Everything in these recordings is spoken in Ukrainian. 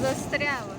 застряла.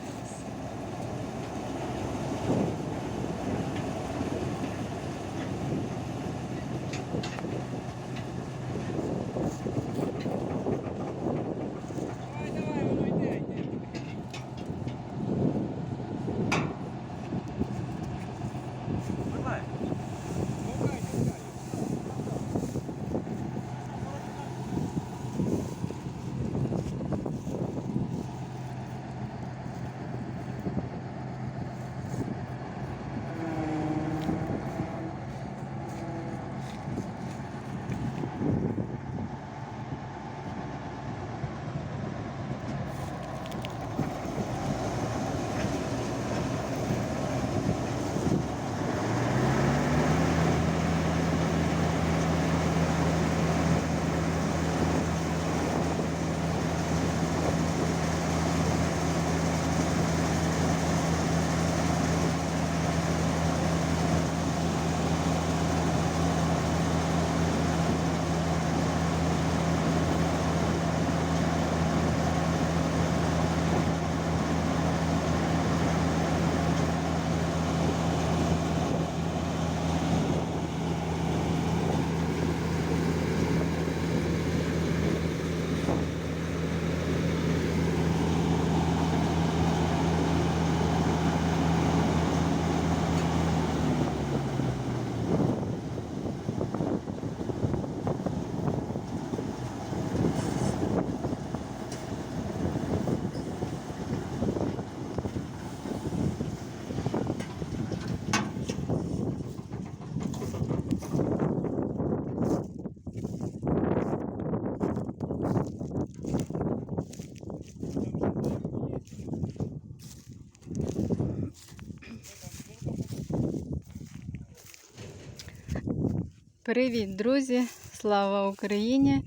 Привіт, друзі! Слава Україні!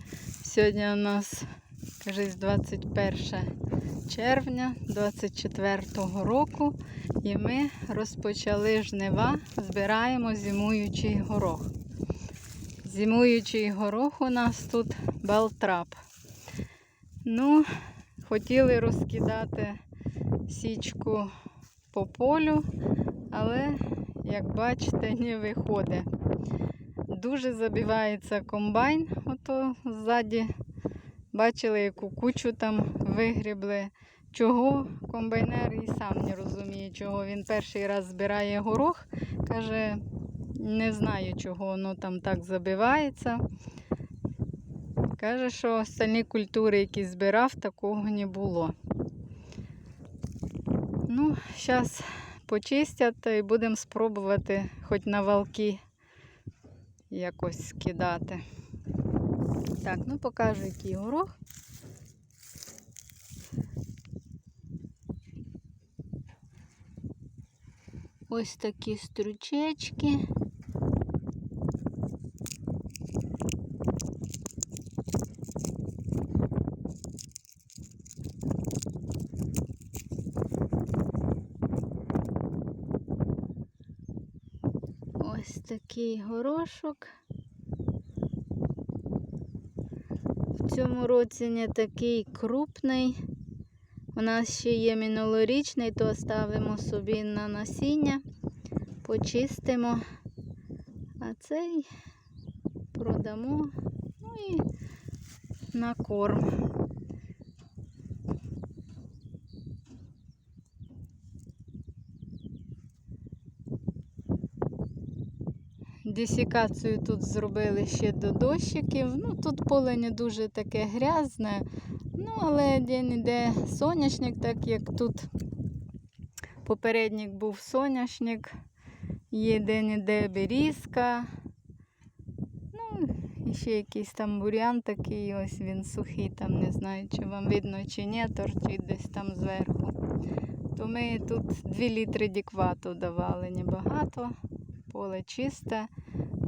Сьогодні у нас, кажись, 21 червня 24 року, і ми розпочали жнива, збираємо зимуючий горох. Зимуючий горох у нас тут белтрап. Ну, хотіли розкидати січку по полю, але, як бачите, не виходить. Дуже забивається комбайн, ото ззаді. Бачили, яку кучу там вигрібли. Чого комбайнер і сам не розуміє, чого він перший раз збирає горох. Каже, не знаю, чого воно там так забивається. Каже, що остальні культури, які збирав, такого не було. Ну, зараз почистять і будемо спробувати хоч на валки якось скидати. Так, ну покажу, який горох. Ось такі стручечки. Ось такий горошок. В цьому році не такий крупний. У нас ще є минулорічний, то ставимо собі на насіння, почистимо, а цей продамо ну і на корм. Десікацію тут зробили ще до дощиків. Ну, тут поле не дуже таке грязне. Ну, але де-не-де соняшник, так як тут попередник був соняшник, є де-не-де берізка. Ну, і ще якийсь там бурян такий, ось він сухий, там не знаю, чи вам видно, чи ні, торчить десь там зверху. То ми тут 2 літри діквату давали небагато, поле чисте.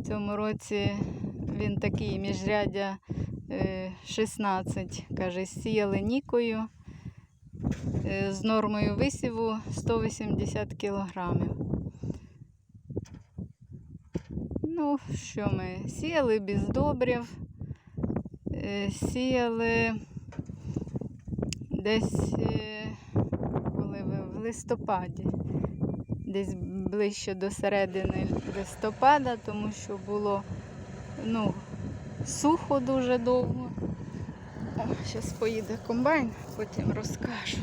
В цьому році він такий міжрядя е, 16, каже, сіяли нікою е, з нормою висіву 180 кілограмів. Ну, що ми? Сіяли без добрив, е, сіяли десь е, листопаді, десь ближче до середини листопада, тому що було ну, сухо дуже довго. Зараз поїде комбайн, потім розкажу.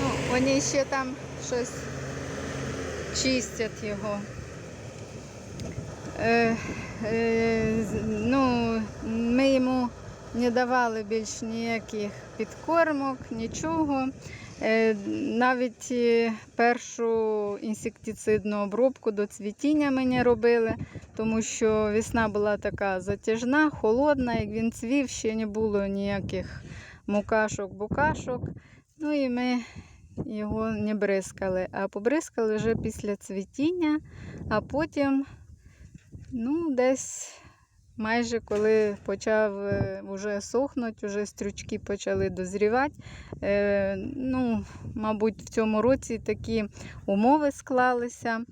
Ну, вони ще там щось чистять його. Е, е, ну, ми йому не давали більш ніяких підкормок, нічого. Е, навіть першу інсектицидну обробку до цвітіння ми не робили, тому що весна була така затяжна, холодна, як він цвів, ще не було ніяких мукашок, букашок. Ну і ми його не бризкали, а побризкали вже після цвітіння, а потім, ну, десь майже коли почав е, вже сохнути, вже стрючки почали дозрівати. Е, ну, мабуть, в цьому році такі умови склалися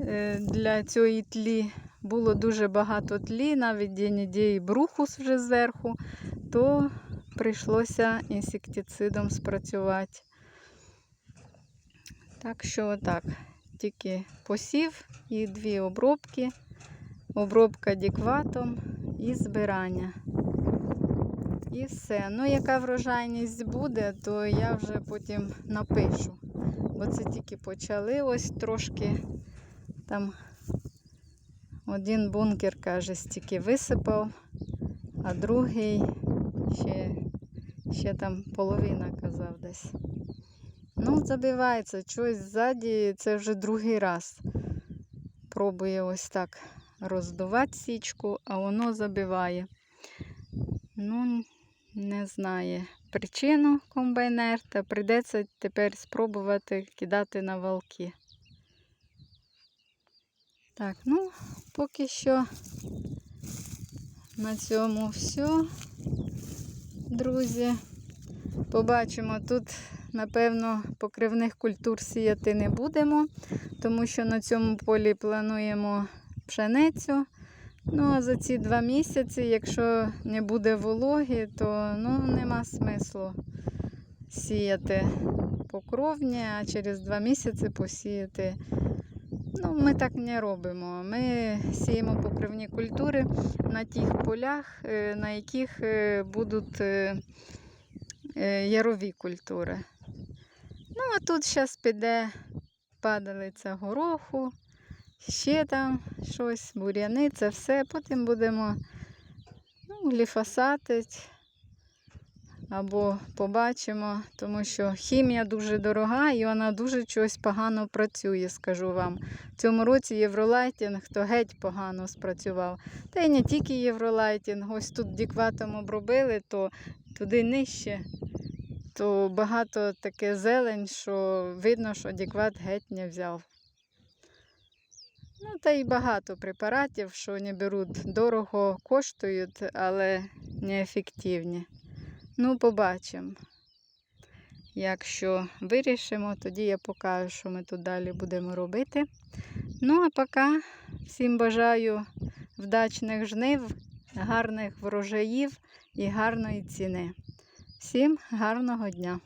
е, для цієї тлі. Було дуже багато тлі, навіть де-не-де і брухус вже зверху, то прийшлося інсектицидом спрацювати. Так що отак. Тільки посів і дві обробки. Обробка дікватом і збирання. І все. Ну, яка врожайність буде, то я вже потім напишу. Бо це тільки почали ось трошки там один бункер, каже, стільки висипав, а другий ще, ще там половина казав десь. Ну, забивається щось ззаді, це вже другий раз. Пробує ось так роздувати січку, а воно забиває. Ну, не знає причину комбайнер, та прийдеться тепер спробувати кидати на валки. Так, ну, поки що на цьому все, друзі. Побачимо тут, напевно, покривних культур сіяти не будемо, тому що на цьому полі плануємо пшеницю. Ну, а за ці два місяці, якщо не буде вологи, то ну, нема смислу сіяти покровні, а через два місяці посіяти. Ну, ми так не робимо. Ми сіємо покривні культури на тих полях, е, на яких е, будуть е, ярові культури. Ну, а тут зараз піде падалиця гороху, ще там щось, буряни, це все. Потім будемо ну, гліфосатити або побачимо, тому що хімія дуже дорога і вона дуже чогось погано працює, скажу вам. В цьому році євролайтінг то геть погано спрацював. Та й не тільки євролайтінг, ось тут дікватом обробили, то туди нижче, то багато таке зелень, що видно, що дікват геть не взяв. Ну, та й багато препаратів, що не беруть дорого, коштують, але неефективні. Ну, побачимо. Якщо вирішимо, тоді я покажу, що ми тут далі будемо робити. Ну, а поки всім бажаю вдачних жнив, гарних врожаїв і гарної ціни. Всім гарного дня!